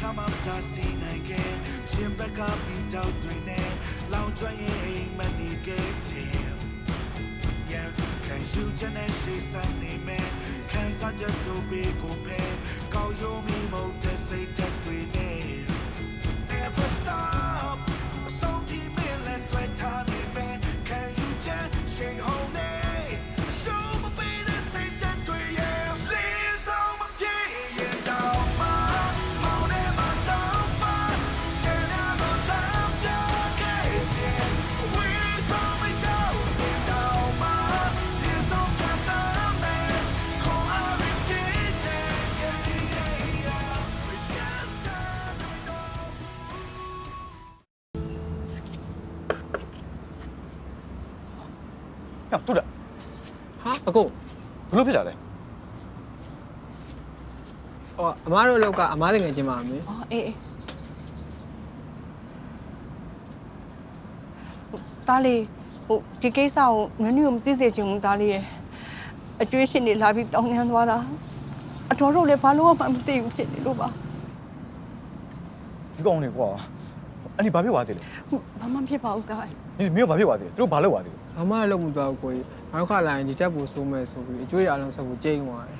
ခါမှမတားဆီးနိုင်ခဲ့ရှင်ဘက်ကပြီးတော့တွင်နေလောင်ကျွမ်းရင်အိမ်မနေခဲ့တယ် Yeah, can you just say something man? Can I just do big or pay? Call you me more to say that we need. Never stop. So ဟာအကိုဘလို့ဖြစ်တာလဲဟိုအမားတို့အလုပ်ကအမားတငယ်ချင်းပါမေအော်အေးအေးတားလေးဟိုဒီကိစ္စကိုနွနွကိုမသိစေချင်ဘူးတားလေးရဲ့အကျွေးရှင်တွေလာပြီးတောင်းနှမ်းသွားတာအတော်တို့လည်းဘာလို့မှမသိဘူးဖြစ်နေလို့ပါဒီကောင်နေကွာအဲ့ဒီဘာဖြစ်သွားသေးလဲဘာမှဖြစ်ပါဘူးတားရဲ့ဒီမင်းကဘာဖြစ်သွားသေးလဲသူတို့ဘာလုပ်သွားသေးလဲ အမားအလုပ်မသွားဘူးကိုကြီးနောက်တစ်ခါလာရင်ဒီတက်ဖို့ဆိုးမဲ့ဆိုပြီးအကျွေးရအောင်ဆက်ဖို့ကြိမ်းသွားတယ်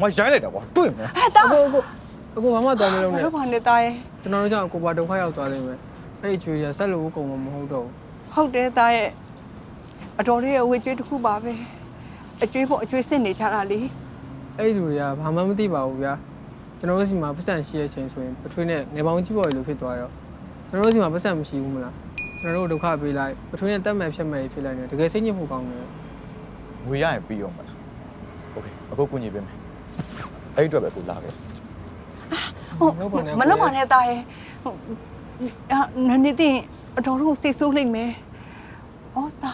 ငါရိုင်းလိုက်တာကွာတွေ့မလားဟဲ့တားအကိုအကိုအကိုဘာမှတော်မလို့ဘာနဲ့လို့ပါနေတားရဲ့ကျွန်တော်တို့ကြောင့်ကိုပါဒုက္ခရောက်သွားလိမ့်မယ်အဲ့ဒီအကျွေးရဆက်လို့ကုန်မှာမဟုတ်တော့ဟုတ်တယ်တားရဲ့အတော်လေးရဲ့အဝေးကျွေးတစ်ခုပါပဲအကျွေးဖို့အကျွေးစစ်နေကြတာလေဘူးအဲ့ဒီလူတွေကဘာမှမသိပါဘူးဗျာကျွန်တော်တို့စီမှာပတ်စံရှိရဲ့ချိန်ဆိုရင်ပထွေးနဲ့ငယ်ပေါင်းကြီးပေါ်လို့ဖြစ်သွားရောကျွန်တော်တို့စီမှာပတ်စံမရှိဘူးမလား ကျွန်တော်တို့ဒုက္ခပေးလိုက်ပထွေးနဲ့တက်မဲ့ဖြစ်မဲ့ဖြစ်လိုက်နေတကယ်စိတ်ညစ်ဖို့ကောင်းတယ် ငွေရရင်ပြီးရောမလားโอเคအခုကုညီပေးမယ်အဲ့ဒီအတွက်ပဲကိုလာခဲ့ ဟုတ်မလုပ်ပါနဲ့တားရဲ့ဟုတ်အာနည်းနည်းသိရင်အတော်တို့စိတ်ဆိုးလိမ့်မယ်။ဩတာ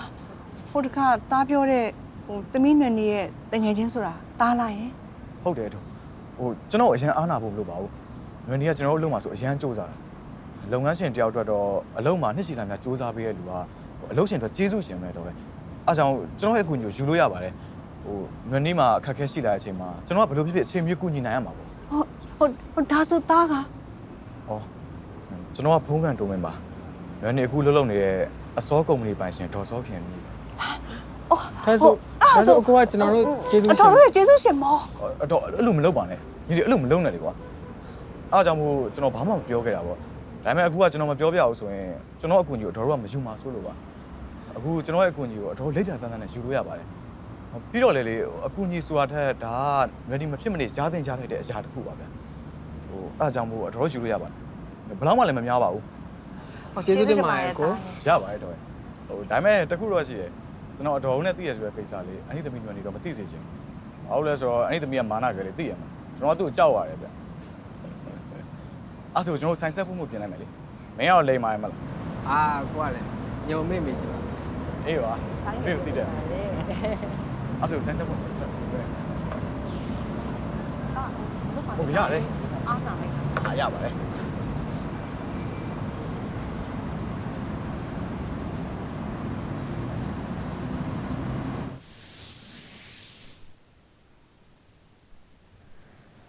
ဟိုတခါတားပြောတဲ့ဟိုသမီးနွယ်နေရဲ့တငယ်ချင်းဆိုတာတားလိုက်ရင် ဟုတ်တယ်တော့ဟိုကျွန်တော်အရင်အားနာဖို့မလိုပါဘူးနွေနေကကျွန်တော်တို့အလုပ်မှာဆိုအရင်စူးစမ်းတာ လုပ်ငန်းရှင်တယောက်အတွက်တော့အလုပ်မှာနှစ်ရှည်လာများစူးစမ်းပေးတဲ့လူကအလုပ်ရှင်အတွက်ကျေးဇူးရှင်ပဲတော့ပဲအားကြောင့်ကျွန်တော်ရဲ့အကူအညီကိုယူလို့ရပါတယ်ဟိုနွေနေမှာအခက်အခဲရှိလာတဲ့အချိန်မှာကျွန်တော်ကဘယ်လိုဖြစ်ဖြစ်အချိန်မျိုးကူညီနိုင်ရမှာပေါ့ဟုတ်ဟုတ်ဟိုဒါဆိုတားက။အော်ကျွန်တော်ကဖုန်းကန်တုံးမင်းပါ။လွယ်နေအခုလှုပ်လှုပ်နေတဲ့အစောကုမ္ပဏီပိုင်ရှင်ဒေါ်စောခင်ကြီးအော်ဒါဆိုဒါဆိုအကိုကကျွန်တော်တို့ကျေးဇူးအရှင်တော်တို့ရဲ့ကျေးဇူးရှင်မော။အတော့အဲ့လိုမလုပ်ပါနဲ့။ညီဒီအဲ့လိုမလုပ်နဲ့လေကွာ။အားကြောင့်မို့ကျွန်တော်ဘာမှမပြောခဲ့တာပေါ့။ ဒါပေမဲ့အခုကကျွန်တော်မပြောပြဘူးဆိုရင်ကျွန်တော်အကူအညီကိုအတော်တို့ကမယူမှာဆိုလို့ပါ။အခုကျွန်တော်ရဲ့အကူအညီကိုအတော်လက်ပြတန်းတန်းနဲ့ယူလို့ရပါတယ်။ပြီးတော့လေလေအကူအညီဆိုတာထက်ဒါက ready မဖြစ်မနေရားတင်ကြားထိုက်တဲ့အရာတစ်ခုပါဗျ။ဟိုအားကြောင့်မို့အတော်ယူလို့ရပါတယ်။ဘယ်တော့မှလည်းမများပါဘူး။ဟောကျေးဇူးတင်ပါတယ်ကိုရပါတယ်တော့ဟိုဒါပေမဲ့တခုတော့ရှိတယ်ကျွန်တော်အတော်နဲ့သိရဆိုတဲ့ကိစ္စလေးအနိသမီးညွန်နေတော့မသိစေချင်ဘူးဘာလို့လဲဆိုတော့အနိသမီးကမာနကြလေသိရမှာကျွန်တော်ကသူ့ကိုကြောက်ရတယ်ဗျ အဲ့ဆိုကျွန်တော်ဆိုင်ဆက်ဖို့မှုပြင်လိုက်မယ်လေမင်းကတော့လိမ်မာရမလားအာကိုကလည်းညုံမေ့မေ့ကြည့်ပါအေးပါမင်းတို့သိတယ်အဲ့ဆိုဆိုင်ဆက်ဖို့ချက်ဟုတ်ရတယ်အားနာလိုက်အားရပါတယ်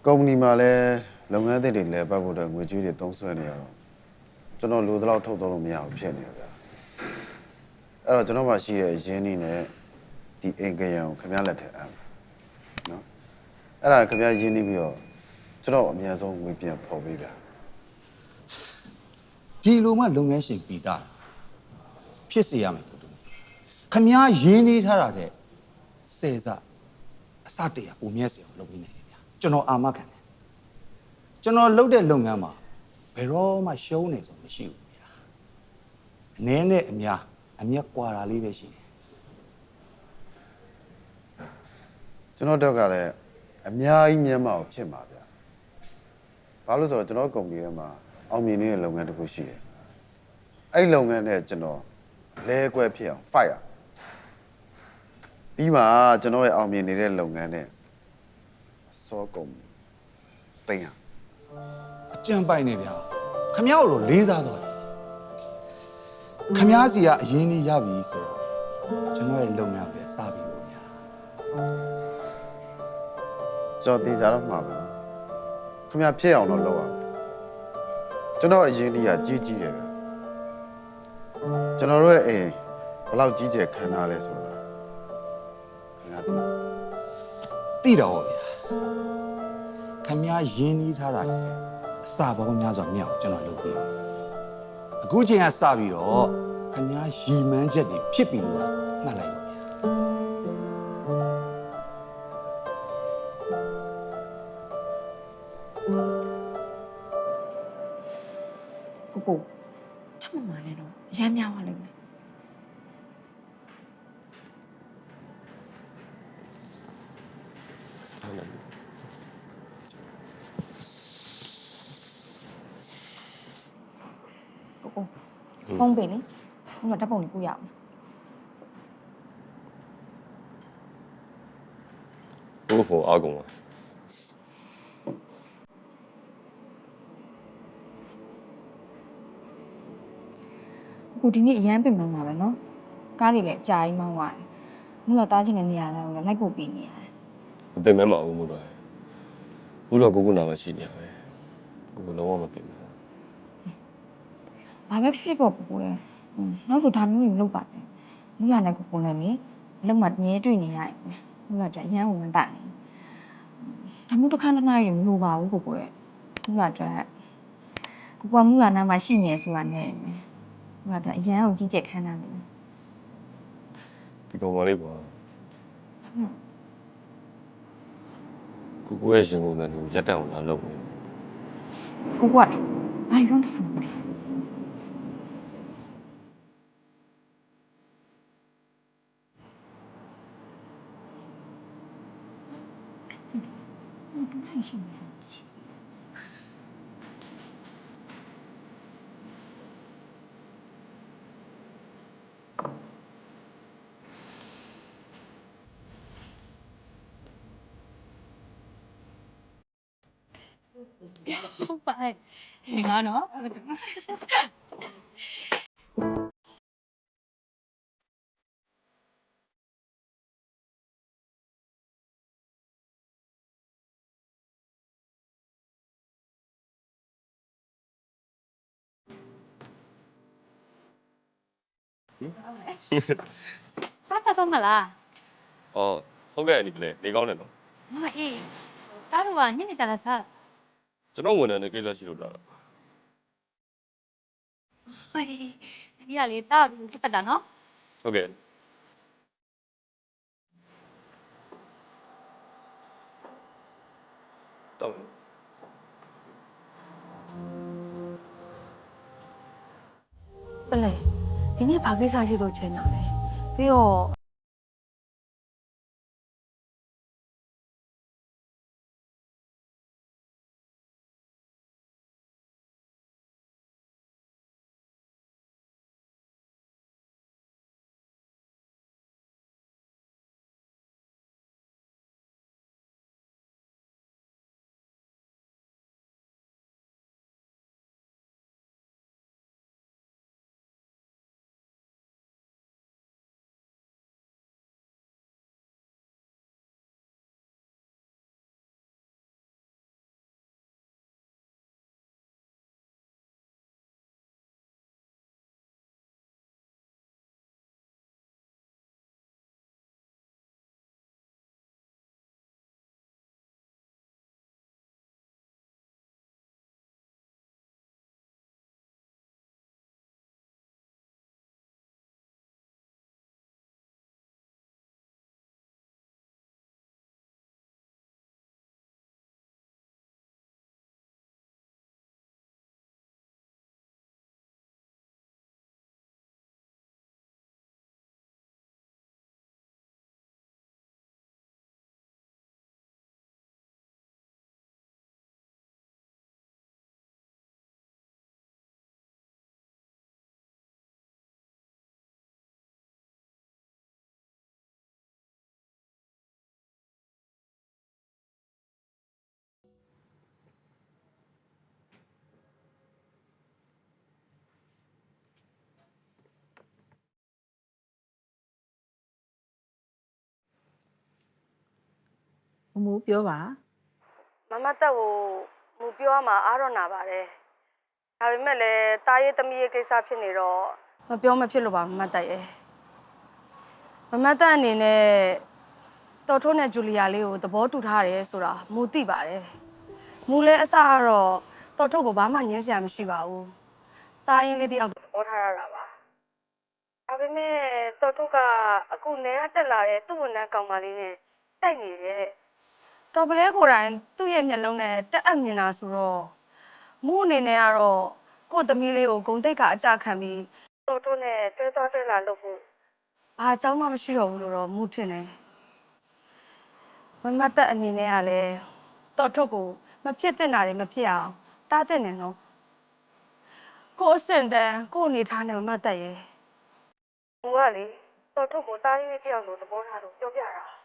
ကုမ္ပဏီမှာလည်း လုပ်ငန်းသစ်တွေလည်းပတ်ဖို့အတွက်ငွေကြေးတွေသုံးစွဲနေရတော့ကျွန်တော်လိုသလောက်ထုတ်သုံးလို့မရဘူးဖြစ်နေတယ်ဗျာအဲ့တော့ကျွန်တော်မှရှိတဲ့ရင်းနှီးနဲ့ဒီအင်ကရန်ကိုခင်ဗျားလက်ထက်အပ်မယ်နော်အဲ့ဒါခင်ဗျားရင်းနှီးပြီးတော့ကျွန်တော်အများဆုံးငွေပြန်ဖော်ပေးဗျာဒီလိုမှလုပ်ငန်းရှင်ပြီးသားဖြစ်စေရမယ်ကိုတူခမားရင်းနှီးထားတာတဲ့ဆယ်စအစတရပုံမြက်စေအောင်လုပ်ပေးနေတယ်ဗျာကျွန်တော်အာမခံတယ် ကျွန်တော်လုပ်တဲ့လုပ်ငန်းမှာဘယ်တော့မှရှုံးနေဆိုမရှိဘူးဗျာအနည်းနဲ့အများအမျက်ကွာတာလေးပဲရှိတယ်ကျွန်တော်တော့ကလည်းအများကြီးမြန်မာကိုဖြစ်မှာဗျာဘာလို့ဆိုတော့ကျွန်တော်ကုမ္ပဏီထဲမှာအောင်မြင်နေတဲ့လုပ်ငန်းတစ်ခုရှိတယ်အဲ့လုပ်ငန်းနဲ့ကျွန်တော်လဲကွဲဖြစ်အောင် fight ရပြီးမှကျွန်တော်ရဲ့အောင်မြင်နေတဲ့လုပ်ငန်းနဲ့အစောကုန်တင်ရ အကြံပိုင်နေဗျာခမားတို့လေးစားသွားပြီခမားစီကအရင်ကြီးရပြီဆိုတော့ကျွန်တော်ရဲ့လုပ်ငန်းပဲစပြီလို့ဗျာကျွန်တော်တေချာတော့မှာပါခင်ဗျာဖြစ်အောင်တော့လုပ်ရမယ်ကျွန်တော်အရင်တည်းကကြီးကြီးတယ်ဗျကျွန်တော်တို့ရဲ့အိမ်ဘယ်လောက်ကြီးကျယ်ခမ်းနားလဲဆိုတာခင်ဗျာသိသိတော့ဗျာ ခမည်းရင်းနှီးထားတာလေအစာပေါင်းများစွာမြောက်ကျွန်တော်လုပ်ပြီးတယ်အခုချိန်ကစပြီးတော့ခမည်းရီမန်းချက်တွေဖြစ်ပြီလို့မှတ်လိုက်ပါဗျာကိုကိုထပ်မမှန်နဲ့တော့အရမ်းများသွားလိမ့်မယ်ကို ဖုန်းပေးလေဘုံကဓာတ်ပုံလေးပို့ရအောင်ဘိုးဖုန်းအားကုန်ပါကိုဒီနေ့အရန်ပင်ပန်းပါပဲနော်ကားတွေလည်းအကြာကြီးမောင်းသွားတယ်ဘုံကတားချင်တဲ့နေရာတိုင်းကိုလည်းလိုက်ဖို့ပြီးနေရတယ်မပင်မဲမအောင်မို့တော့ဘူးတော့ကိုကုနာမရှိနေရပဲကိုကလုံးဝမပင်မဲ ဘာပဲဖြစ်ဖြစ်ပေါ့ကိုကိုလည်းဟွန်းနောက်ဆိုဒါမျိုးတွေမလုပ်ပါနဲ့လူရနဲ့ကိုကိုလည်းလေအလုံးမမြဲတွေ့နေရရင်လူရတဲ့အရန်ဝင်တတ်နေဒါမျိုးတစ်ခါတစ်နားရင်မလိုပါဘူးကိုကိုရဲ့လူရတဲ့ကိုကမူရနာမှာရှိနေဆိုတာနဲ့လူရတဲ့အရန်ကိုကြီးကျယ်ခမ်းနားနေတယ်ဒီကောင်မလေးကွာကိုကိုရဲ့ရှင်ကုန်တဲ့လူရက်တံအောင်လာလုပ်နေကိုကဘာယွန်းဖူး လဲဘာရှိနေလဲဟုတ်ပါရဲ့ငါနော် ဘာသာဆုံးမလားအော်ဟုတ်ကဲ့အနီကလေးနေကောင်းတယ်နော်ဟာအေးတားတော့ကညနေကြလာစားကျွန်တော်ဝန်ထမ်းတွေကိစ္စရှိလို့လာတာဟေးဒီကလေတားပြီးပတ်တာနော်ဟုတ်ကဲ့တော့ပလဲ ဒီနေ့ဘာကိစ္စရှိလို့ချင်တာလဲပြီးတော့ မမူပြောပါမမတက်ကိုမူပြောရမှာအားတော့နာပါတယ်ဒါပေမဲ့လည်းတားရေးသမီးရေးကိစ္စဖြစ်နေတော့မပြောမဖြစ်လို့ပါမမတ်တက်ရဲ့မမတ်တက်အနေနဲ့တော်ထိုးနဲ့ဂျူလီယာလေးကိုသဘောတူထားတယ်ဆိုတာမူသိပါတယ်မူလည်းအစကတော့တော်ထိုးကိုဘာမှညှင်းစရာမရှိပါဘူးတားရင်လေးတယောက်သဘောထားရတာပါဒါပေမဲ့တော်ထိုးကအခုနေရတက်လာတဲ့သူ့ဝန်ထမ်းကောင်မလေးနဲ့တိုက်နေတယ် တော်ပလဲကိုယ်တိုင်သူ့ရဲ့မျက်လုံးနဲ့တက်အပ်မြင်တာဆိုတော့မူအနေနဲ့ကတော့ကိုယ့်သမီးလေးကိုဂုံတိတ်ကအကြခံပြီးတော်တော်နဲ့တွဲသွားတွဲလာလို့ဖို့ဘာအကြောင်းမှမရှိတော့ဘူးလို့တော့မူထင်တယ်မမတ်တက်အနေနဲ့ကလည်းတော်ထုတ်ကိုမဖြစ်တဲ့နာတွေမဖြစ်အောင်တားတဲ့နေနော်ကိုယ်အစင်တန်းကိုယ်အနေထားနဲ့မမတ်တက်ရဲ့မူကလေတော်ထုတ်ကိုတားရင်းလေးပြောင်းလို့သဘောထားလို့ပြောပြတာ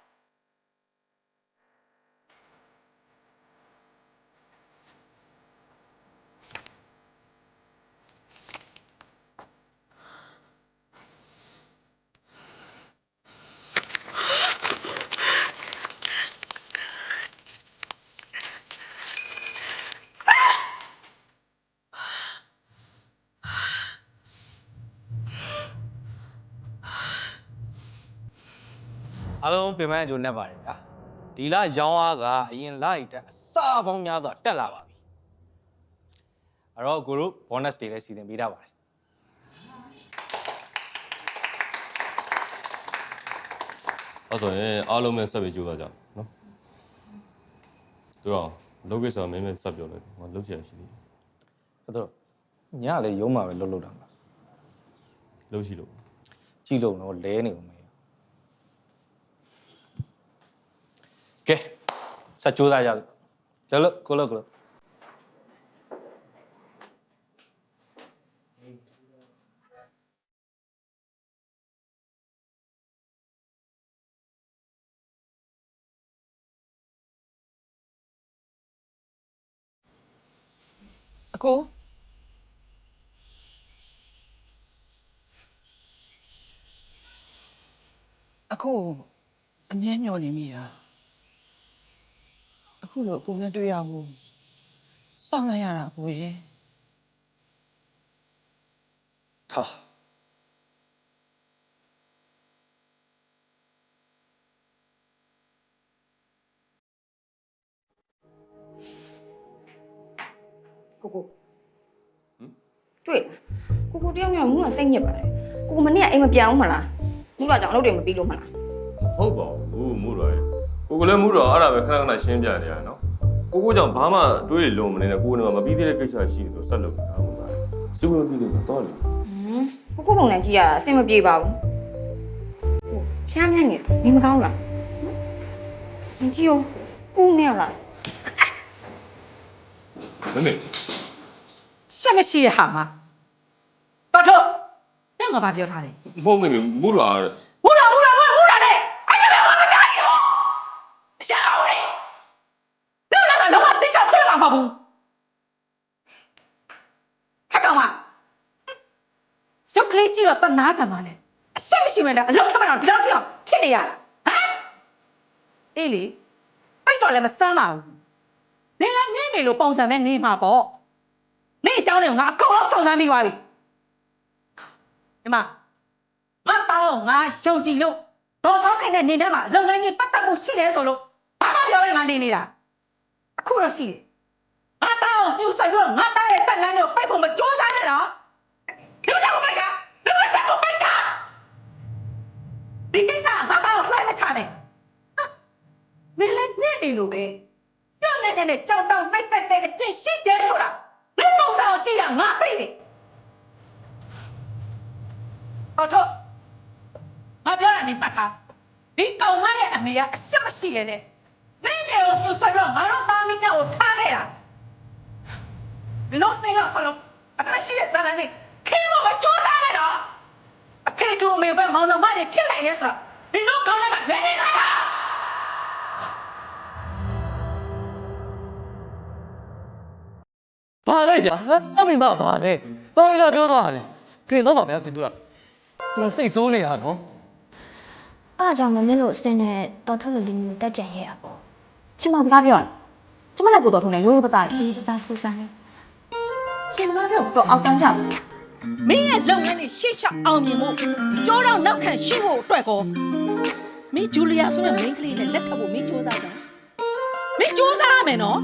အားလုံး ပြင်ပန်းအကျိုးနဲ့ပါတယ်ဗျာဒီလရောင်းအားကအရင်လอีกတက်အစပေါင်းများစွာတက်လာပါပြီအဲ့တော့ကိုတို့ bonus တွေလည်းစီစဉ်ပေးထားပါတယ်အဲ့ဆိုရင်အားလုံးပဲဆက်ပြီးကြိုးစားကြအောင်နော်သူတော့လုပ်ကိစ္စမင်းမင်းဆက်ပြောလိုက်ငါလုပ်ချင်ရှိသေးတယ်အဲ့တော့ညလည်းရုံးမှာပဲလှုပ်လှုပ်တာမှာလုပ်ရှိလို့ကြည့်လို့တော့လဲနေဦးမယ် ကဲဆက်ကြိုးစားကြစို့ကျလို့ကိုလို့ကိုလို့အကိုအကိုအမြဲမျောနေမိတာ အခုလိုအကိုနဲ့တွေ့ရဖို့စောင့်လိုက်ရတာအကိုရဲ့ဟာကိုကိုတွေ့လားကိုကိုတယောက်နဲ့မူးကစိတ်ညစ်ပါတယ်ကိုကိုမနေ့ကအိမ်မပြောင်းမလားမူးကကြောင့်အလုပ်တွေမပြီးလို့မလားဟုတ်ပါဘူးမူတော့ ကိုကိုလည်းမူတော့အဲ့ဒါပဲခဏခဏရှင်းပြနေရတယ်နော်ကိုကိုကြောင့်ဘာမှတွေးလို့မနေနဲ့ကိုကိုကမပြီးသေးတဲ့ကိစ္စရှိတယ်ဆိုဆက်လုပ်တာဟုတ်ပါစီဝပြီးလို့တော့လေဟမ်ကိုကိုပုံစံကြည့်ရတာအဆင်မပြေပါဘူးဟိုဖျားမြန်းနေနေမကောင်းလားမကြည့်ရောကိုနေရလားမမေဆက်မရှိတဲ့ဟာမှာတော်တော့ညငါဘာပြောထားလဲမဟုတ်မေမေမူတော့မူတာမူတာမူတာနဲ့အဲ့ဒါပဲမကြားရဘူးရှာအောင်လေတော့လည်းကတော့တိ တ်ကခွဲလာမှာဘူးဟဲ့ကောင်မရုပ်ကလေးကြည့်တော့တနာခံပါနဲ့အဆက်မရှိမဲ့အလုပ်ထမတော့ဒီတော့ကြောက်ဖြစ်နေရတာဟမ်အေးလေအဲ့တော့လည်းမစမ်းပါဘူးနင်လည်းနင်းနေလို့ပုံစံနဲ့နေမှာပေါ့နင်အကြောင်းနဲ့ငါအကုန်လုံးစုံစမ်းပြီးသွားပြီဒီမှာမတောင်းငါယုံကြည်လို့ဒေါ်စောခိုင်တဲ့နေထဲမှာလုပ်ငန်းကြီးပတ်သက်မှုရှိတယ်ဆိုလို့ဘာမှပြောရင်ငါနေနေတာအခုတော့ရှိတယ် ငါတောင်းပြူဆိုင်တော့ငါတားရဲ့တက်လန်းကိုပိုက်ဖို့မကြိုးစားနဲ့တော့ဒီကြောင်ပိုက်ကဒီမဆက်ကိုပိုက်ကဒီကိစ္စငါတောင်းလွှဲမချနဲ့မင်းလည်းနေနေလို့ပဲပြောနေတဲ့နဲ့ကြောက်တောင်းနှိုက်တက်တဲ့အချင်းရှိတယ်ဆိုတာလူပုံစံကိုကြည့်တာငါသိတယ်တော်တော့ငါပြောတာနေပတ်ထားဒီကောင်မရဲ့အမေကအရှက်မရှိရဲ့နဲ့မင်းမျိုးကိုဆက်တော့ငါတို့သားမင်းကိုထားခဲ့တာ ဘလို့နေရဆလုံးအမရှိတဲ့ဇာတ်နဲ့ခင်းလို့မကြိုးစားနဲ့တော့အဖေတို့အမေပဲမောင်နှမတွေဖြစ်လိုက်ရဲဆိုတော့ဘလို့ကောင်းလိုက်မှလဲနေတာဘာလဲဗျာဟမ်အမေမဘာလဲဘာလဲပြောသွားတယ်ခင်တော့ပါဗျာခင်တို့ကကျွန်တော်စိတ်ဆိုးနေတာနော်အားကြောင့်မမင်းတို့အစင်းနဲ့တော်ထွက်လို့လင်းနေတက်ကြံရဲ့ပေါ့ကျမစကားပြောရကျမလည်းကိုတော်ထုံးနေရိုးရိုးသားသားလေးတသားဖူးစားနေ ရှင်သမားတို့တော့အောက်တန်းကြပါမင်းရဲ့လုပ်ငန်းတွေရှေ့လျှောက်အောင်မြင်ဖို့ကြောတော့နောက်ခံရှိဖို့အတွက်ကောမင်းဂျူလီယာဆိုတဲ့မိန်းကလေးနဲ့လက်ထပ်ဖို့မင်းစူးစမ်းကြမင်းစူးစမ်းရမယ်နော်